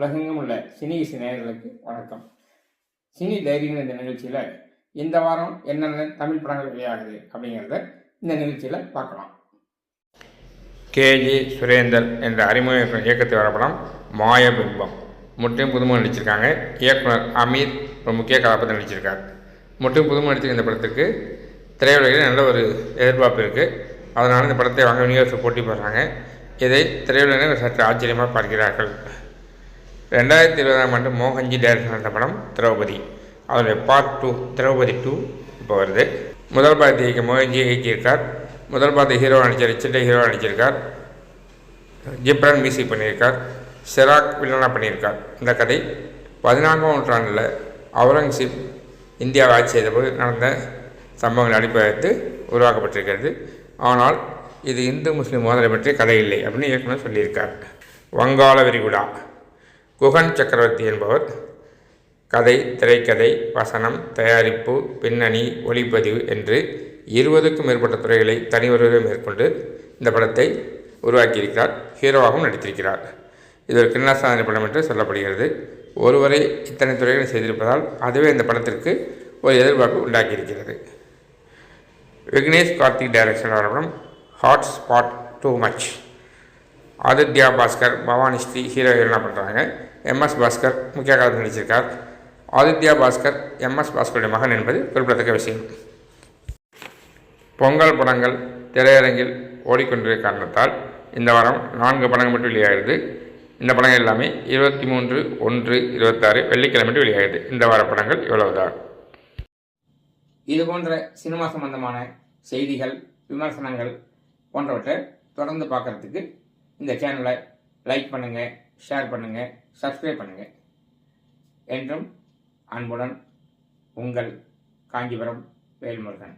உலகெங்கும் உள்ள சினி இசை நேயர்களுக்கு வணக்கம். சினி தைரியம் இந்த நிகழ்ச்சியில் இந்த வாரம் என்னென்ன தமிழ் படங்கள் வெளியாகுது அப்படிங்கிறத இந்த நிகழ்ச்சியில் பார்க்கலாம். கேஜி சுரேந்தர் என்ற அறிமுக இயக்கத்தில் வர படம் மாயபிம்பம். முற்றிலும் புதுமுகம் நடிச்சிருக்காங்க. இயக்குனர் அமீர் ஒரு முக்கிய கதாபாத்திரம் நடிச்சிருக்கார். முற்றிலும் புதுமுகம் நடிச்சிருக்க இந்த படத்துக்கு திரையுலகில் நல்ல ஒரு எதிர்பார்ப்பு இருக்குது அதனால் இந்த படத்தை வாங்க விநியோகத்தில் போட்டி போடுறாங்க. இதை திரையுலகினர் சற்று ஆச்சரியமாக பார்க்கிறார்கள். ரெண்டாயிரத்தி இருபதாம் ஆண்டு மோகன்ஜி டேரக்ட் நடந்த படம் திரௌபதி. அதனுடைய பார்ட் டூ திரௌபதி டூ இப்போ வருது. முதல் பாகத்தை மோகன்ஜி இயக்கியிருக்கார். முதல் பாகத்தை ஹீரோ அணிச்சர் சின்ன ஹீரோ நடிச்சிருக்கார். ஜிப்ரான் மியூசிக் பண்ணியிருக்கார். செராக் வில்லனா பண்ணியிருக்கார். இந்த கதை பதினான்காம் நூற்றாண்டில் அவுரங்கசீப் இந்தியாவை ஆட்சி செய்தபோது நடந்த சம்பவங்களை அடிப்படைத்து உருவாக்கப்பட்டிருக்கிறது. ஆனால் இது இந்து முஸ்லீம் மோதலை பற்றிய கதை இல்லை அப்படின்னு இயக்குனர் சொல்லியிருக்கார். வங்காள விரிகுடா. குகன் சக்கரவர்த்தி என்பவர் கதை திரைக்கதை வசனம் தயாரிப்பு பின்னணி ஒளிப்பதிவு என்று இருபதுக்கும் மேற்பட்ட துறைகளை தனியொருவரை மேற்கொண்டு இந்த படத்தை உருவாக்கியிருக்கிறார் ஹீரோவாகவும் நடித்திருக்கிறார். இது ஒரு கிண்ணாசாதனை படம் என்று சொல்லப்படுகிறது. ஒருவரை இத்தனை துறைகளை செய்திருப்பதால் அதுவே இந்த படத்திற்கு ஒரு எதிர்பார்ப்பு உண்டாக்கியிருக்கிறது. விக்னேஷ் கார்த்திக் டைரக்ஷன் வர படம் hotspot too much Aditya Bhaskar Bhavani Sri hero என்ன பண்ணுறாங்க எம்எஸ் பாஸ்கர் முக்கிய காலத்தில் நடிச்சிருக்கார். ஆதித்யா பாஸ்கர் எம்எஸ் பாஸ்கருடைய மகன் என்பது குறிப்பிடத்தக்க விஷயம். பொங்கல் படங்கள் திரையரங்கில் ஓடிக்கொண்டிருக்க காரணத்தால் இந்த வாரம் நான்கு படங்கள் மட்டும் வெளியாகிறது. இந்த படங்கள் எல்லாமே இருபத்தி மூன்று ஒன்று இருபத்தாறு வெள்ளிக்கிழமை வெளியாகிறது. வெளியாகுது இந்த வார படங்கள் இவ்வளவுதான். இது போன்ற சினிமா சம்பந்தமான செய்திகள் விமர்சனங்கள் போன்றவற்றை தொடர்ந்து பார்க்கறதுக்கு இந்த சேனலை லைக் பண்ணுங்கள் ஷேர் பண்ணுங்கள் சப்ஸ்கிரைப் பண்ணுங்கள் என்றும் அன்புடன் உங்கள் காஞ்சிபுரம் வேல்முருகன்.